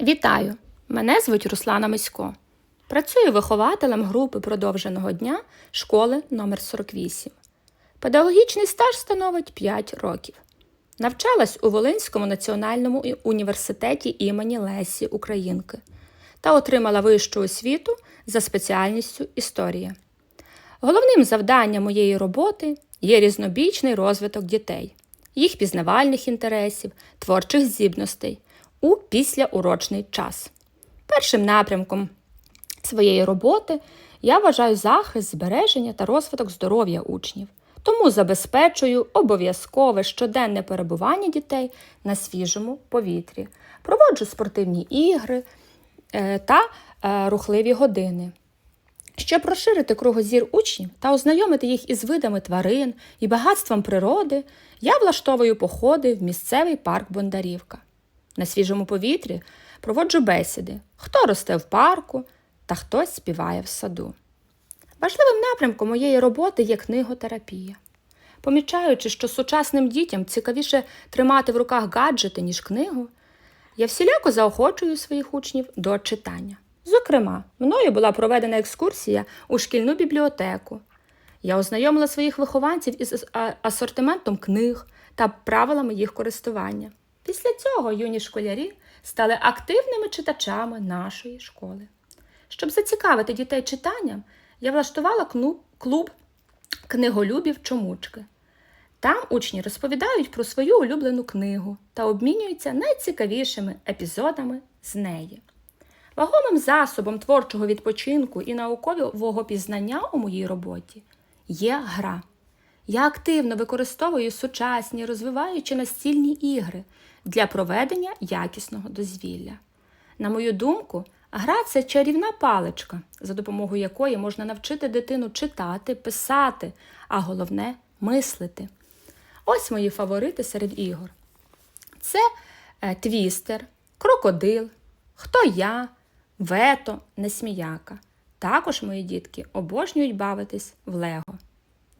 Вітаю! Мене звуть Руслана Мисько. Працюю вихователем групи продовженого дня школи номер 48 Педагогічний стаж становить 5 років. Навчалась у Волинському національному університеті імені Лесі Українки та отримала вищу освіту за спеціальністю історія. Головним завданням моєї роботи є різнобічний розвиток дітей, їх пізнавальних інтересів, творчих здібностей у післяурочний час. Першим напрямком своєї роботи я вважаю захист, збереження та розвиток здоров'я учнів. Тому забезпечую обов'язкове щоденне перебування дітей на свіжому повітрі. Проводжу спортивні ігри е, та е, рухливі години. Щоб розширити кругозір учнів та ознайомити їх із видами тварин і багатством природи, я влаштовую походи в місцевий парк Бондарівка. На свіжому повітрі проводжу бесіди, хто росте в парку та хтось співає в саду. Важливим напрямком моєї роботи є книготерапія. Помічаючи, що сучасним дітям цікавіше тримати в руках гаджети, ніж книгу, я всіляко заохочую своїх учнів до читання. Зокрема, мною була проведена екскурсія у шкільну бібліотеку. Я ознайомила своїх вихованців із асортиментом книг та правилами їх користування. Після цього юні школярі стали активними читачами нашої школи. Щоб зацікавити дітей читанням, я влаштувала клуб книголюбів чомучки. Там учні розповідають про свою улюблену книгу та обмінюються найцікавішими епізодами з неї. Вагомим засобом творчого відпочинку і наукового пізнання у моїй роботі є гра. Я активно використовую сучасні, розвиваючи настільні ігри для проведення якісного дозвілля. На мою думку, гра це чарівна паличка, за допомогою якої можна навчити дитину читати, писати, а головне мислити. Ось мої фаворити серед ігор. Це е, твістер, крокодил, хто я, вето, несміяка. Також мої дітки обожнюють бавитись в Лего.